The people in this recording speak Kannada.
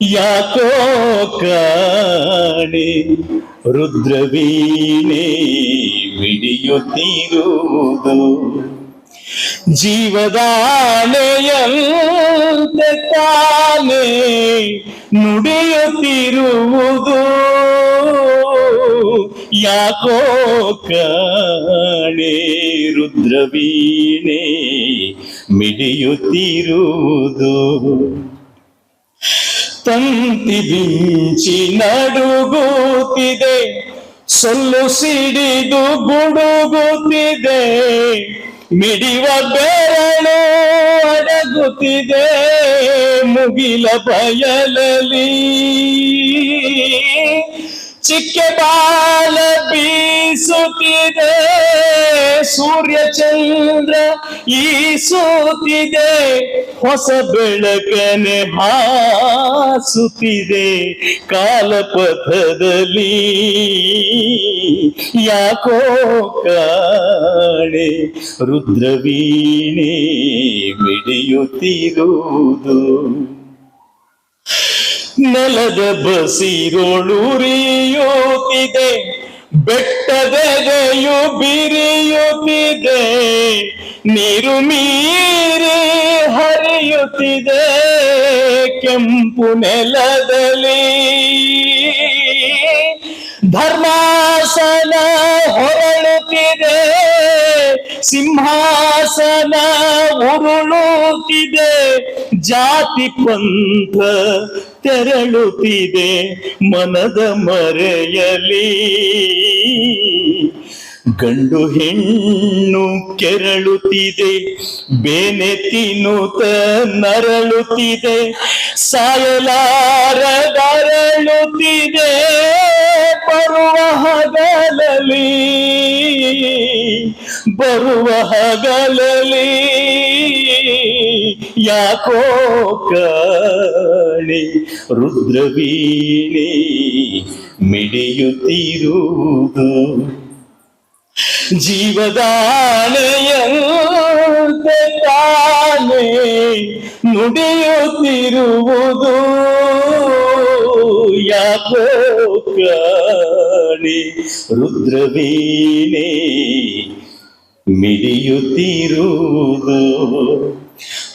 ಯಾಕೋ ಕಾಣೆ ರುದ್ರವೀಣೆ ಮಿಡಿಯುತ್ತಿರುವುದು ಜೀವದಾನೆಯಂತೆ ತಾನೆ ನುಡಿಯುತ್ತಿರುವುದು. ಯಾಕೋ ಕಾಣೆ ರುದ್ರವೀಣೆ ಮಿಡಿಯುತ್ತಿರುವುದು ತಂತಿ ಬಿಂಚಿ ನಡುಗುತ್ತಿದೆ ಸೊಲ್ಲು ಸಿಡಿದು ಗುಡುಗುತ್ತಿದೆ ಮಿಡಿವ ಬೆರಳು ಅಡಗುತ್ತಿದೆ ಮುಗಿಲ ಬಯಲಲಿ ಚಿಕ್ಕೆ ಬಾಲ ಬೀಸುತ್ತಿದೆ ಸೂರ್ಯ ಚಂದ್ರ ಈಸುತ್ತಿದೆ ಹೊಸ ಬೆಳಕನೆ ಹಾಸುತ್ತಿದೆ ಕಾಲಪಥದಲ್ಲಿ ಯಾಕೋ ಕಾಣೆ ರುದ್ರವೀಣೆ ಮಿಡಿಯುತ್ತಿರುವುದು. ನೆಲದ ಬಸಿರೋಳುರಿಯುತ್ತಿದೆ ಬೆಟ್ಟದೆದೆಯು ಬಿರಿಯುತ್ತಿದೆ ನೀರು ಮೀರಿ ಹರಿಯುತ್ತಿದೆ ಕೆಂಪು ನೆಲದಲ್ಲಿ. ಧರ್ಮಾಸನ ಹೊರಳುತ್ತಿದೆ ಸಿಂಹಾಸನ ಉರುಳುತ್ತಿದೆ ಜಾತಿ ಪಂಥ ತೆರಳುತ್ತಿದೆ ಮನದ ಮರೆಯಲಿ ಗಂಡು ಹೆಣ್ಣು ಕೆರಳುತ್ತಿದೆ ಬೇನೆ ತಿನ್ನುತ್ತ ನರಳುತ್ತಿದೆ ಸಾಯಲಾರದರಳುತ್ತಿದೆ ಬರುವ ಹಗಲಲಿ ಬರುವ ಹಗಲಲಿ ಯಾಕೋ ಕಾಣೆ ರುದ್ರವೀಣೆ ಮಿಡಿಯುತ್ತಿರುವುದು ಜೀವದಾನೆಯಂತೆ ತಾನೇ ನುಡಿಯುತ್ತಿರುವುದು ಯಾಕೋ ಕಾಣೆ ರುದ್ರವೀಣೆ ಮಿಡಿಯುತ್ತಿರುವುದು